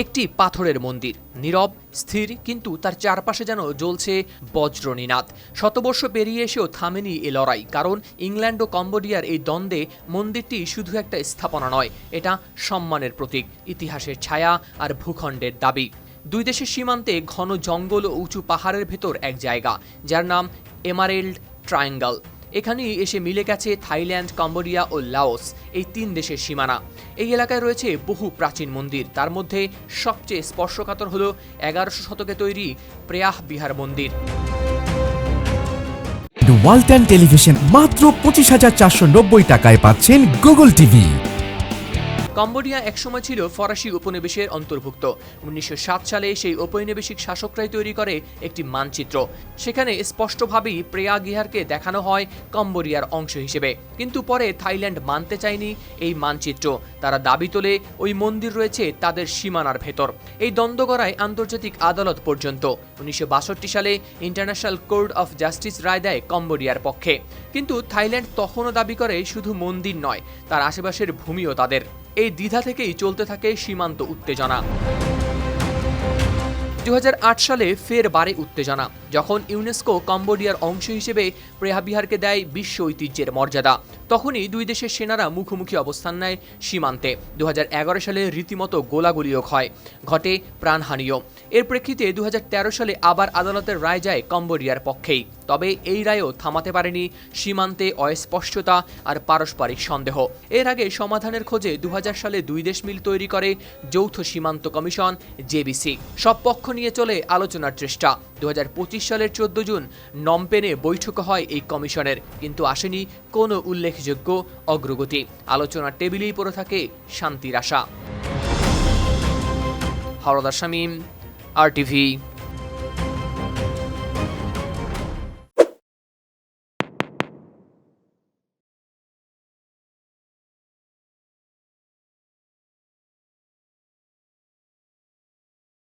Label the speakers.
Speaker 1: একটি পাথরের মন্দির। নীরব, স্থির, কিন্তু তার চারপাশে যেন জ্বলছে বজ্রনীনাদ। শতবর্ষ পেরিয়ে এসেও থামেনি এ লড়াই, কারণ ইংল্যান্ড ও কম্বোডিয়ার এই দ্বন্দ্বে মন্দিরটি শুধু একটা স্থাপনা নয়, এটা সম্মানের প্রতীক, ইতিহাসের ছায়া আর ভূখণ্ডের দাবি। দুই দেশের সীমান্তে ঘন জঙ্গল ও উঁচু পাহাড়ের ভেতর এক জায়গা, যার নাম এমারেল্ড ট্রায়াঙ্গল। এখানেই এসে মিলে গেছে থাইল্যান্ড, কম্বোডিয়া ও লাওস, এই তিন দেশের সীমানা। এই এলাকায় রয়েছে বহু প্রাচীন মন্দির। তার মধ্যে সবচেয়ে স্পর্শকাতর হল এগারোশো শতকে তৈরি প্রেয়াহ বিহার মন্দির।
Speaker 2: ওয়ালটন টেলিভিশন মাত্র পঁচিশ হাজার চারশো নব্বই টাকায় পাচ্ছেন গুগল টিভি
Speaker 1: কম্বোডিয়া একসময় ছিল ফরাসি উপনিবেশের অন্তর্ভুক্ত। উনিশশো সাত সালে সেই ঔপনিবেশিক শাসকরাই তৈরি করে একটি মানচিত্র। সেখানে স্পষ্টভাবেই প্রেয়াগিহারকে দেখানো হয় কম্বোডিয়ার অংশ হিসেবে। কিন্তু পরে থাইল্যান্ড মানতে চায়নি এই মানচিত্র। তারা দাবি তোলে, ওই মন্দির রয়েছে তাদের সীমানার ভেতর। এই দ্বন্দ্ব গড়ায় আন্তর্জাতিক আদালত পর্যন্ত। উনিশশো বাষট্টি সালে ইন্টারন্যাশনাল কোর্ট অফ জাস্টিস রায় দেয় কম্বোডিয়ার পক্ষে। কিন্তু থাইল্যান্ড তখনও দাবি করে শুধু মন্দির নয়, তার আশেপাশের ভূমিও তাদের। এই দ্বিধা থেকেই চলতে থাকে সীমান্ত উত্তেজনা। দু হাজার আট সালে ফের বাড়ে উত্তেজনা। যখন ইউনেস্কো কম্বোডিয়ার অংশ হিসেবে প্রেহাবিহারকে দেয় বিশ্ব ঐতিহ্যের মর্যাদা, তখনই দুই দেশের সেনারা মুখোমুখি অবস্থান নেয় সীমান্তে। দু হাজার এগারো সালে রীতিমতো গোলাগুলিও হয় ঘটে প্রাণহানিও। এর প্রেক্ষিতে দু হাজার তেরো সালে আবার আদালতের রায় যায় কম্বোডিয়ার পক্ষেই। তবে এই রায়ও থামাতে পারেনি সীমান্তে অস্পষ্টতা আর পারস্পরিক সন্দেহ। এর আগে সমাধানের খোঁজে দু হাজার সালে দুই দেশ মিল তৈরি করে যৌথ সীমান্ত কমিশন জেবিসি সব পক্ষ নিয়ে চলে আলোচনার চেষ্টা। দু হাজার পঁচিশ সালের চোদ্দ জুন নমপেনে বৈঠক হয় এই কমিশনের, কিন্তু আসেনি কোনো উল্লেখযোগ্য অগ্রগতি। আলোচনার টেবিলেই পড়ে থাকে শান্তির আশা। হরদার শামীম আর টিভি